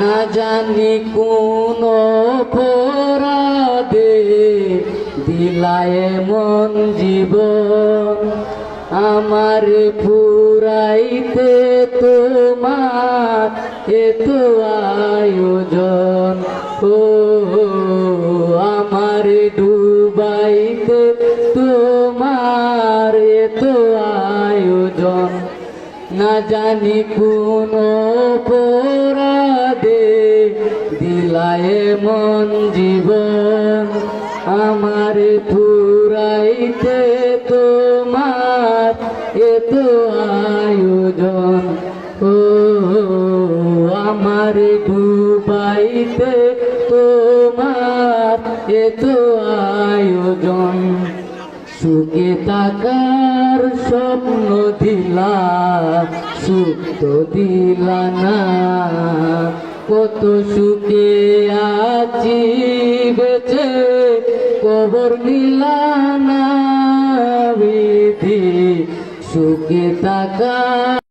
না জানি কোন অপরাধে দিলায় মন জীবন। আমার পুরাইতে তোমার এত আয়োজন। ও, আমার ডুবাইতে তোমার এত আয়োজন। না জানি কোন অপরাধে দিলায় মন জীবন আমার পুরাইতে তোমার এত আয়োজন। ও, আমার ডুবাইতে তোমার এত আয়োজন। সুখে থাকার স্বপ্ন দিলা, সুখ দিলা না। কত সুখে আছি বেছে কবর নিলানা বিধি সুখে থাকা